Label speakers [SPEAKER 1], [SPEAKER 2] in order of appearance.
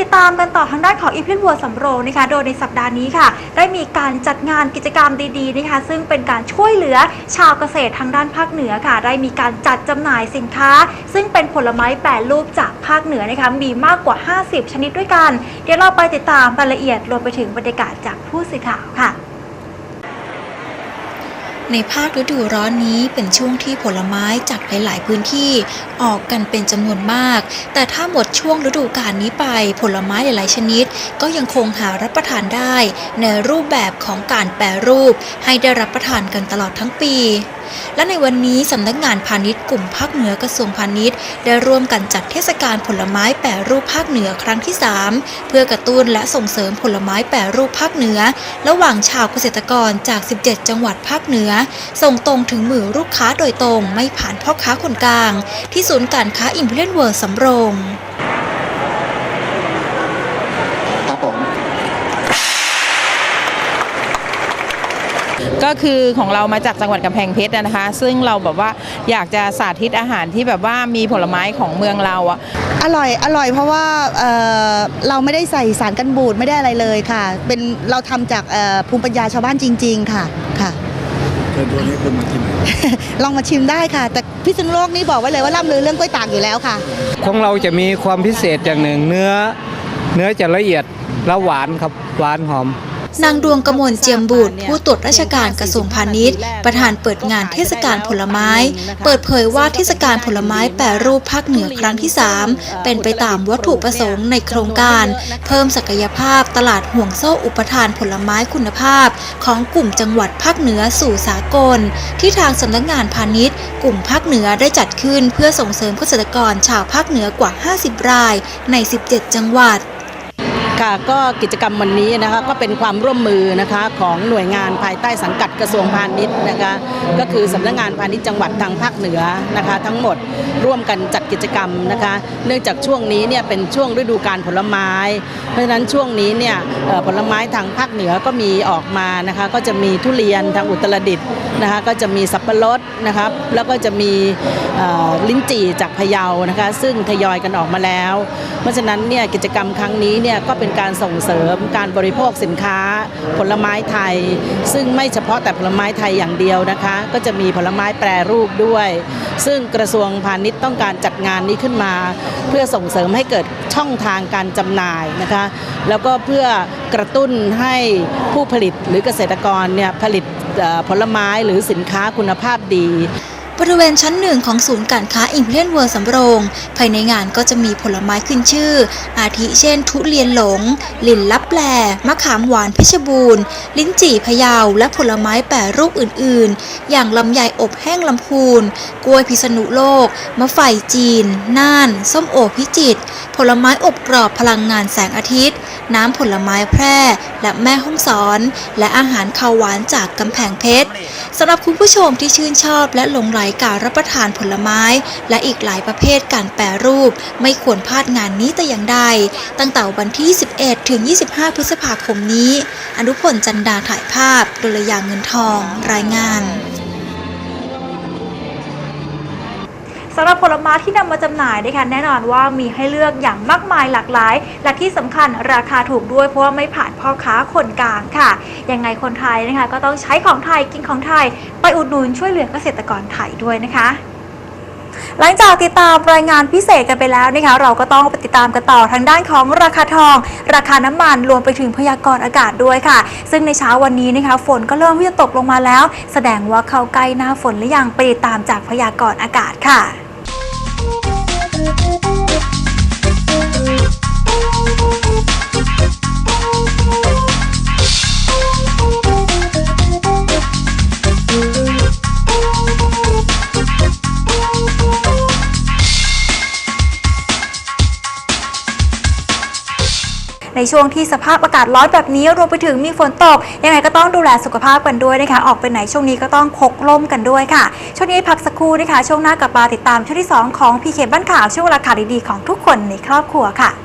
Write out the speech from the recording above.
[SPEAKER 1] ติดตามกันต่อทางด้านของอีพิลวัวสำโรงนะคะ โดยในสัปดาห์นี้ค่ะ ได้มีการจัดงานกิจกรรมดีๆนะคะ ซึ่งเป็นการช่วยเหลือชาวเกษตรทางด้านภาคเหนือค่ะ ได้มีการจัดจำหน่ายสินค้า ซึ่งเป็นผลไม้แปรรูปจากภาคเหนือนะคะมีมากกว่า 50 ชนิดด้วยกัน เดี๋ยวเราไปติดตามรายละเอียดรวมไปถึงบรรยากาศจากผู้สื่อข่าวค่ะ
[SPEAKER 2] ในภาคฤดูร้อนนี้เป็นช่วงที่ผลไม้จากหลาย ๆ พื้นที่ออกกันเป็นจำนวนมาก แต่ถ้าหมดช่วงฤดูกาลนี้ไปผลไม้หลาย ๆ ชนิด ก็ยังคงหารับประทานได้ ในรูปแบบของการแปรรูปให้ได้รับประทานกันตลอดทั้งปีและในวันนี้สำนักงานพาณิชย์กลุ่มภาคเหนือกระทรวงพาณิชย์ ได้ร่วมกันจัดเทศกาลผลไม้แปรรูปภาคเหนือครั้งที่ 3 เพื่อกระตุ้นและส่งเสริมผลไม้แปรรูปภาคเหนือ ระหว่างชาวเกษตรกรจาก 17 จังหวัดภาคเหนือ ส่งตรงถึงมือลูกค้าโดยตรงไม่ผ่านพ่อค้าคนกลาง ที่ศูนย์การค้าอิมพีเรียนเวิร์สำโรง
[SPEAKER 3] ครับผม
[SPEAKER 4] ก็คือของเรามาจากจังหวัดกำแพงเพชรอะนะคะ ซึ่งเราแบบว่าอยากจะสาธิตอาหารที่แบบว่ามีผลไม้ของเมืองเราอะ
[SPEAKER 5] อร่อยอร่อยเพราะว่าเอ่อเราไม่ได้ใส่สารกันบูดไม่ได้อะไรเลยค่ะ เป็นเราทำจากเอ่อภูมิปัญญาชาวบ้านจริง ๆ ค่ะค่ะ
[SPEAKER 3] เชิญตัวนี้คุณมาชิมหน่อย
[SPEAKER 5] ลองมาชิมได้ค่ะ แต่พิษณุโลกนี่บอกไว้เลยว่าล่ำลือเรื่องกล้วยตากอยู่แล้วค่ะ
[SPEAKER 6] ของเราจะมีความพิเศษอย่างหนึ่งเนื้อ เนื้อจะละเอียดและหวานครับหวานหอม
[SPEAKER 2] นางดวงกมลเจียมบุตร ผู้ตรวจราชการกระทรวงพาณิชย์ ประธานเปิดงานเทศกาลผลไม้ เปิดเผยว่าเทศกาลผลไม้แปรรูปภาคเหนือครั้งที่ 3 เป็นไปตามวัตถุประสงค์ในโครงการ เพิ่มศักยภาพตลาดห่วงโซ่อุปทานผลไม้คุณภาพ ของกลุ่มจังหวัดภาคเหนือสู่สากล ที่ทางสำนักงานพาณิชย์ กลุ่มภาคเหนือได้จัดขึ้นเพื่อส่งเสริมเกษตรกรชาวภาคเหนือกว่า 50 รายใน 17 จังหวัด
[SPEAKER 7] ค่ะก็กิจกรรมวันนี้นะคะก็เป็นความร่วมมือนะคะของหน่วยงานภายใต้สังกัดกระทรวงพาณิชย์นะคะก็คือสำนักงานพาณิชย์จังหวัดทางภาคเหนือนะคะทั้งหมดร่วมกันจัดกิจกรรมนะคะ เนื่องจากช่วงนี้เนี่ยเป็นช่วงฤดูการผลไม้ เพราะฉะนั้นช่วงนี้เนี่ยผลไม้ทางภาคเหนือก็มีออกมานะคะก็จะมีทุเรียนทางอุตรดิตถ์นะคะก็จะมีสับปะรดนะครับแล้วก็จะมีลิ้นจี่จากพะเยานะคะซึ่งทยอยกันออกมาแล้ว เพราะฉะนั้นเนี่ยกิจกรรมครั้งนี้เนี่ยก็เป็น็นการส่งเสริมการบริโภคสินค้า ผลไม้ไทย ซึ่งไม่เฉพาะแต่ผลไม้ไทยอย่างเดียวนะคะ ก็จะมีผลไม้แปรรูปด้วย ซึ่งกระทรวงพาณิชย์ต้องการจัดงานนี้ขึ้นมา เพื่อส่งเสริมให้เกิดช่องทางการจำหน่ายนะคะ แล้วก็เพื่อกระตุ้นให้ผู้ผลิตหรือเกษตรกรเนี่ยผลิตผลไม้หรือสินค้าคุณภาพดี
[SPEAKER 2] บริเวณชั้นหนึ่งของศูนย์การค้าอิมพีเรียนเวิร์สำโรง ภายในงานก็จะมีผลไม้ขึ้นชื่อ อาทิเช่น ทุเรียนหลง ลินลับแลมะขามหวานเพชรบูรณ์ ลิ้นจี่พะเยา และผลไม้แปรรูปอื่นๆ อย่างลำไยอบแห้งลำพูน กล้วยพิษณุโลก มะไฟจีน น่าน ส้มโอพิจิต ผลไม้อบกรอบพลังงานแสงอาทิตย์ น้ำผลไม้แพร่ และแม่ห้องสอน และอาหารข้าวหวานจากกำแพงเพชรสำหรับคุณผู้ชมที่ชื่นชอบและหลงไหลการรับประทานผลไม้ และอีกหลายประเภทการแปรรูป ไม่ควรพลาดงานนี้แต่อย่างใด ตั้งแต่วันที่ 11 ถึง 25 พฤษภาคมนี้ อนุพลจันดาถ่ายภาพดุลยางเงินทอง รายงาน
[SPEAKER 1] สำหรับผลไม้ที่นำมาจำหน่ายนะคะแน่นอนว่ามีให้เลือกอย่างมากมายหลากหลาย และที่สำคัญราคาถูกด้วยเพราะว่าไม่ผ่านพ่อค้าคนกลางค่ะ ยังไงคนไทยนะคะก็ต้องใช้ของไทยกินของไทย ไปอุดหนุนช่วยเหลือเกษตรกรไทยด้วยนะคะหลังจากติดตามรายงานพิเศษกันไปแล้วนะคะเราก็ต้องไปติดตามกันต่อทางด้านของราคาทอง ราคาน้ำมันรวมไปถึงพยากรณ์อากาศด้วยค่ะ ซึ่งในเช้าวันนี้นะคะฝนก็เริ่มที่จะตกลงมาแล้ว แสดงว่าเข้าใกล้หน้าฝนหรือยังไปติดตามจากพยากรณ์อากาศค่ะ Thank you. ในช่วงที่สภาพอากาศร้อนแบบนี้รวมไปถึงมีฝนตก ยังไงก็ต้องดูแลสุขภาพกันด้วยนะคะ ออกไปไหนช่วงนี้ก็ต้องพกร่มกันด้วยค่ะ ช่วงนี้พักสักครู่นะคะ ช่วงหน้ากลับมาติดตามช่วงที่ 2 ของพีเคบ้านข่าวช่วงเวลาข่าวดีๆของทุกคนในครอบครัวค่ะ